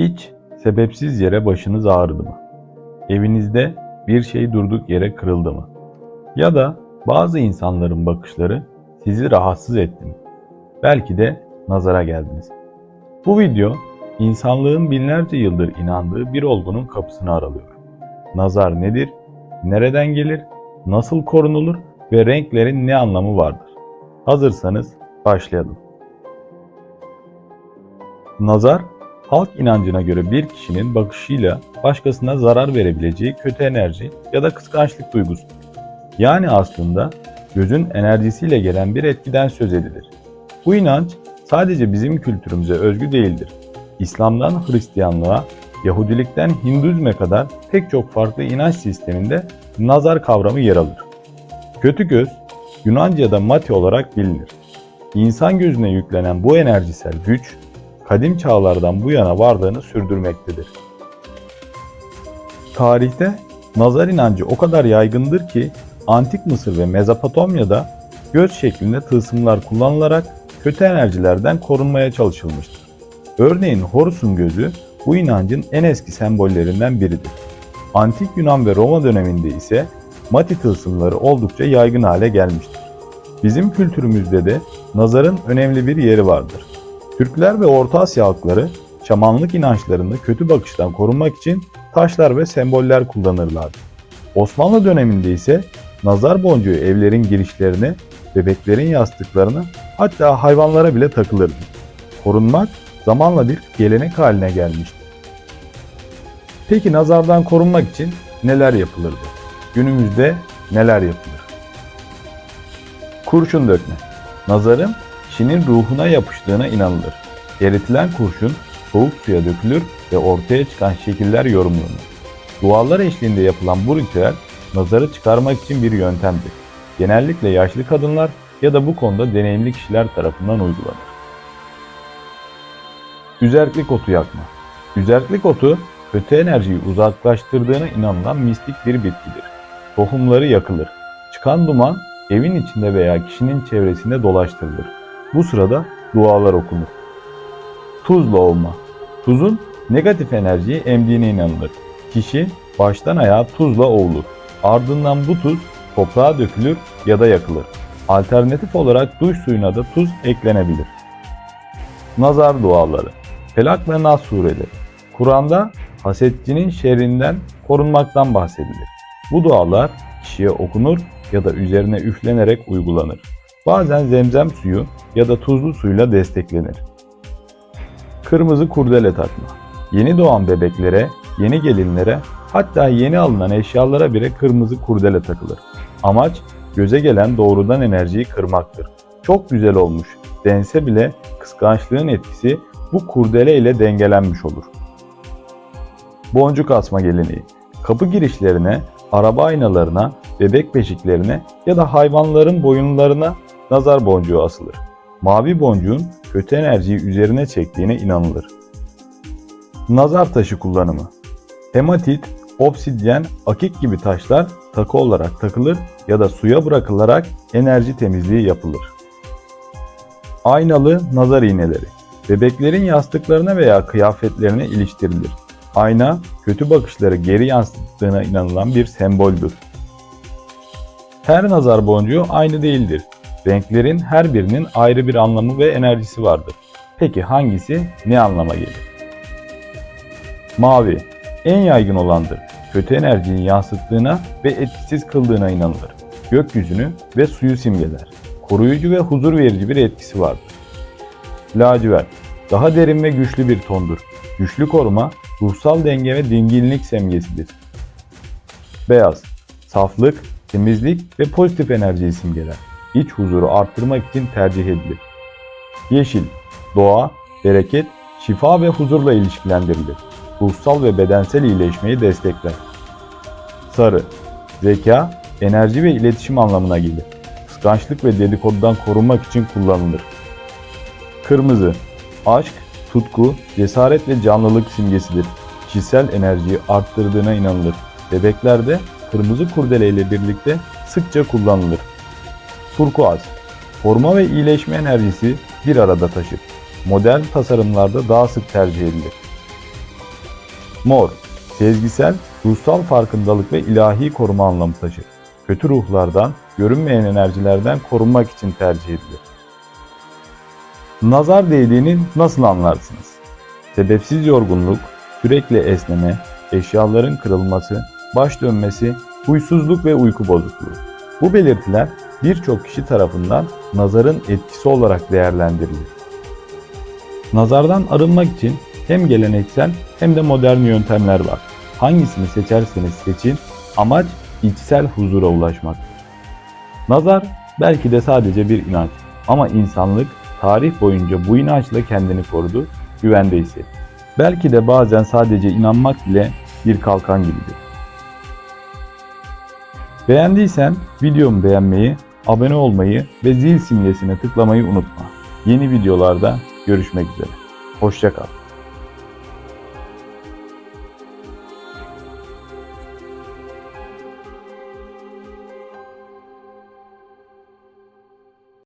Hiç sebepsiz yere başınız ağrıdı mı? Evinizde bir şey durduk yere kırıldı mı? Ya da bazı insanların bakışları sizi rahatsız etti mi? Belki de nazara geldiniz. Bu video insanlığın binlerce yıldır inandığı bir olgunun kapısını aralıyor. Nazar nedir? Nereden gelir? Nasıl korunulur ve renklerin ne anlamı vardır? Hazırsanız başlayalım. Nazar, halk inancına göre bir kişinin bakışıyla başkasına zarar verebileceği kötü enerji ya da kıskançlık duygusudur. Yani aslında gözün enerjisiyle gelen bir etkiden söz edilir. Bu inanç sadece bizim kültürümüze özgü değildir. İslam'dan Hristiyanlığa, Yahudilikten Hinduzme kadar pek çok farklı inanç sisteminde nazar kavramı yer alır. Kötü göz, Yunanca'da mati olarak bilinir. İnsan gözüne yüklenen bu enerjisel güç, kadim çağlardan bu yana varlığını sürdürmektedir. Tarihte nazar inancı o kadar yaygındır ki Antik Mısır ve Mezopotamya'da göz şeklinde tılsımlar kullanılarak kötü enerjilerden korunmaya çalışılmıştır. Örneğin Horus'un gözü bu inancın en eski sembollerinden biridir. Antik Yunan ve Roma döneminde ise mati tılsımları oldukça yaygın hale gelmiştir. Bizim kültürümüzde de nazarın önemli bir yeri vardır. Türkler ve Orta Asya halkları şamanlık inançlarında kötü bakıştan korunmak için taşlar ve semboller kullanırlardı. Osmanlı döneminde ise nazar boncuğu evlerin girişlerine, bebeklerin yastıklarına hatta hayvanlara bile takılırdı. Korunmak zamanla bir gelenek haline gelmişti. Peki nazardan korunmak için neler yapılırdı? Günümüzde neler yapılır? Kurşun dökme. Nazarın kişinin ruhuna yapıştığına inanılır. Eritilen kurşun soğuk suya dökülür ve ortaya çıkan şekiller yorumlanır. Dualar eşliğinde yapılan bu ritüel nazarı çıkarmak için bir yöntemdir. Genellikle yaşlı kadınlar ya da bu konuda deneyimli kişiler tarafından uygulanır. Üzerklik otu yakma. Üzerklik otu kötü enerjiyi uzaklaştırdığına inanılan mistik bir bitkidir. Tohumları yakılır. Çıkan duman evin içinde veya kişinin çevresinde dolaştırılır. Bu sırada dualar okunur. Tuzla olma. Tuzun negatif enerjiyi emdiğine inanılır. Kişi baştan ayağa tuzla ovulur. Ardından bu tuz toprağa dökülür ya da yakılır. Alternatif olarak duş suyuna da tuz eklenebilir. Nazar duaları Felak ve Nas sureleri Kur'an'da hasetçinin şerrinden korunmaktan bahsedilir. Bu dualar kişiye okunur ya da üzerine üflenerek uygulanır. Bazen zemzem suyu ya da tuzlu suyla desteklenir. Kırmızı kurdele takma. Yeni doğan bebeklere, yeni gelinlere, hatta yeni alınan eşyalara bile kırmızı kurdele takılır. Amaç göze gelen doğrudan enerjiyi kırmaktır. Çok güzel olmuş dense bile kıskançlığın etkisi bu kurdele ile dengelenmiş olur. Boncuk asma geleneği. Kapı girişlerine, araba aynalarına, bebek beşiklerine ya da hayvanların boyunlarına nazar boncuğu asılır. Mavi boncuğun kötü enerjiyi üzerine çektiğine inanılır. Nazar taşı kullanımı. Hematit, obsidyen, akik gibi taşlar takı olarak takılır ya da suya bırakılarak enerji temizliği yapılır. Aynalı nazar iğneleri. Bebeklerin yastıklarına veya kıyafetlerine iliştirilir. Ayna, kötü bakışları geri yansıttığına inanılan bir semboldür. Her nazar boncuğu aynı değildir. Renklerin her birinin ayrı bir anlamı ve enerjisi vardır. Peki hangisi ne anlama gelir? Mavi, en yaygın olandır. Kötü enerjiyi yansıttığına ve etkisiz kıldığına inanılır. Gökyüzünü ve suyu simgeler. Koruyucu ve huzur verici bir etkisi vardır. Lacivert, daha derin ve güçlü bir tondur. Güçlü koruma, ruhsal denge ve dinginlik simgesidir. Beyaz, saflık, temizlik ve pozitif enerjiyi simgeler. İç huzuru arttırmak için tercih edilir. Yeşil, doğa, bereket, şifa ve huzurla ilişkilendirilir. Ruhsal ve bedensel iyileşmeyi destekler. Sarı, zeka, enerji ve iletişim anlamına gelir. Kıskançlık ve dedikodudan korunmak için kullanılır. Kırmızı, aşk, tutku, cesaret ve canlılık simgesidir. Kişisel enerjiyi arttırdığına inanılır. Bebeklerde kırmızı kurdele ile birlikte sıkça kullanılır. Turkuaz, koruma ve iyileşme enerjisi bir arada taşır. Modern tasarımlarda daha sık tercih edilir. Mor, sezgisel, ruhsal farkındalık ve ilahi koruma anlamı taşır. Kötü ruhlardan, görünmeyen enerjilerden korunmak için tercih edilir. Nazar değdiğini nasıl anlarsınız? Sebepsiz yorgunluk, sürekli esneme, eşyaların kırılması, baş dönmesi, huysuzluk ve uyku bozukluğu. Bu belirtiler birçok kişi tarafından nazarın etkisi olarak değerlendirilir. Nazardan arınmak için hem geleneksel hem de modern yöntemler var. Hangisini seçerseniz seçin, amaç içsel huzura ulaşmaktır. Nazar belki de sadece bir inanç ama insanlık tarih boyunca bu inançla kendini korudu, güvende hissetti. Belki de bazen sadece inanmak bile bir kalkan gibidir. Beğendiysen videomu beğenmeyi, abone olmayı ve zil simgesine tıklamayı unutma. Yeni videolarda görüşmek üzere. Hoşça kal.